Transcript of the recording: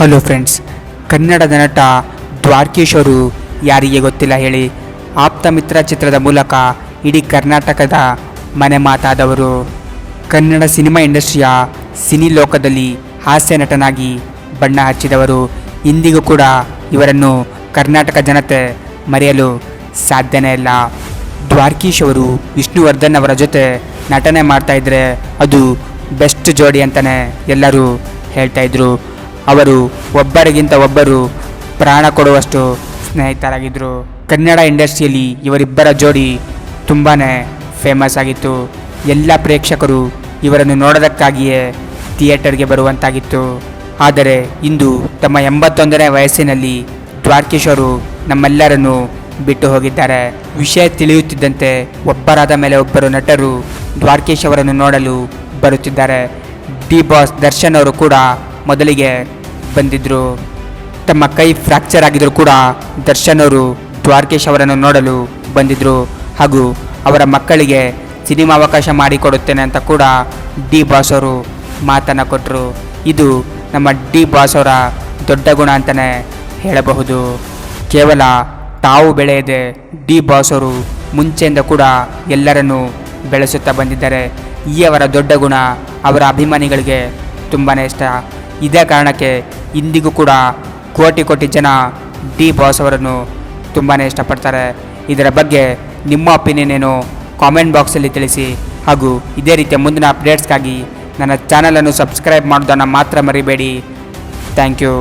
Hello friends, ಕನ್ನಡದ ನಟ ದ್ವಾರಕೀಶ್ ಅವರು ಯಾರಿಗೆ ಗೊತ್ತಿಲ್ಲ ಹೇಳಿ, ಆಪ್ತ ಮಿತ್ರ ಚಿತ್ರದ ಮೂಲಕ ಇಡೀ ಕರ್ನಾಟಕದ ಮನೆ ಮಾತಾದವರು. ಕನ್ನಡ ಸಿನಿಮಾ ಇಂಡಸ್ಟ್ರಿಯ ಸಿನಿ ಲೋಕದಲ್ಲಿ ಹಾಸ್ಯ ನಟನಾಗಿ ಬಣ್ಣ ಹಚ್ಚಿದವರು. ಇಂದಿಗೂ ಕೂಡ ಇವರನ್ನು ಕರ್ನಾಟಕ ಜನತೆ ಮರೆಯಲು ಸಾಧ್ಯನೇ ಇಲ್ಲ. ದ್ವಾರಕೀಶ್ ಅವರು ವಿಷ್ಣುವರ್ಧನ್ ಅವರ ಜೊತೆ ನಟನೆ ಮಾಡ್ತಾಯಿದ್ರೆ ಅದು ಬೆಸ್ಟ್ ಜೋಡಿ ಅಂತಲೇ ಎಲ್ಲರೂ ಹೇಳ್ತಾ ಇದ್ರು. ಅವರು ಒಬ್ಬರಿಗಿಂತ ಒಬ್ಬರು ಪ್ರಾಣ ಕೊಡುವಷ್ಟು ಸ್ನೇಹಿತರಾಗಿದ್ದರು ಕನ್ನಡ ಇಂಡಸ್ಟ್ರಿಯಲ್ಲಿ ಇವರಿಬ್ಬರ ಜೋಡಿ ತುಂಬಾ ಫೇಮಸ್ ಆಗಿತ್ತು. ಎಲ್ಲ ಪ್ರೇಕ್ಷಕರು ಇವರನ್ನು ನೋಡೋದಕ್ಕಾಗಿಯೇ ಥಿಯೇಟರ್ಗೆ ಬರುವಂತಾಗಿತ್ತು. ಆದರೆ ಇಂದು ತಮ್ಮ ಎಂಬತ್ತೊಂದನೇ ವಯಸ್ಸಿನಲ್ಲಿ ದ್ವಾರಕೇಶ್ ಅವರು ನಮ್ಮೆಲ್ಲರನ್ನು ಬಿಟ್ಟು ಹೋಗಿದ್ದಾರೆ. ವಿಷಯ ತಿಳಿಯುತ್ತಿದ್ದಂತೆ ಒಬ್ಬರಾದ ಮೇಲೆ ಒಬ್ಬರು ನಟರು ದ್ವಾರ್ಕೀಶ್ ಅವರನ್ನು ನೋಡಲು ಬರುತ್ತಿದ್ದಾರೆ. ಡಿ ಬಾಸ್ ದರ್ಶನ್ ಅವರು ಕೂಡ ಮೊದಲಿಗೆ ಬಂದಿದ್ದರು ತಮ್ಮ ಕೈ ಫ್ರ್ಯಾಕ್ಚರ್ ಆಗಿದ್ದರೂ ಕೂಡ ದರ್ಶನ್ ಅವರು ದ್ವಾರಕೇಶ್ ಅವರನ್ನು ನೋಡಲು ಬಂದಿದ್ದರು ಹಾಗೂ ಅವರ ಮಕ್ಕಳಿಗೆ ಸಿನಿಮಾ ಅವಕಾಶ ಮಾಡಿಕೊಡುತ್ತೇನೆ ಅಂತ ಕೂಡ ಡಿ ಬಾಸ್ ಅವರು ಮಾತನ್ನು ಕೊಟ್ಟರು ಇದು ನಮ್ಮ ಡಿ ಬಾಸ್ ಅವರ ದೊಡ್ಡ ಗುಣ ಅಂತಲೇ ಹೇಳಬಹುದು. ಕೇವಲ ತಾವು ಬೆಳೆಯದೆ ಡಿ ಬಾಸ್ ಅವರು ಮುಂಚೆಯಿಂದ ಕೂಡ ಎಲ್ಲರನ್ನು ಬೆಳೆಸುತ್ತಾ ಬಂದಿದ್ದಾರೆ. ಈ ಅವರ ದೊಡ್ಡ ಗುಣ, ಅವರ ಅಭಿಮಾನಿಗಳಿಗೆ ತುಂಬಾ ಇಷ್ಟ. ಇದೇ ಕಾರಣಕ್ಕೆ ಇಂದಿಗೂ ಕೂಡ ಕೋಟಿ ಕೋಟಿ ಜನ ಡಿ ಬಾಸ್ ಅವರನ್ನು ತುಂಬಾ ಇಷ್ಟಪಡ್ತಾರೆ. ಇದರ ಬಗ್ಗೆ ನಿಮ್ಮ ಒಪಿನಿಯನ್ ಏನು ಕಾಮೆಂಟ್ ಬಾಕ್ಸಲ್ಲಿ ತಿಳಿಸಿ. ಹಾಗೂ ಇದೇ ರೀತಿಯ ಮುಂದಿನ ಅಪ್ಡೇಟ್ಸ್ಗಾಗಿ ನನ್ನ ಚಾನಲನ್ನು ಸಬ್ಸ್ಕ್ರೈಬ್ ಮಾಡೋದನ್ನು ಮಾತ್ರ ಮರಿಬೇಡಿ. Thank you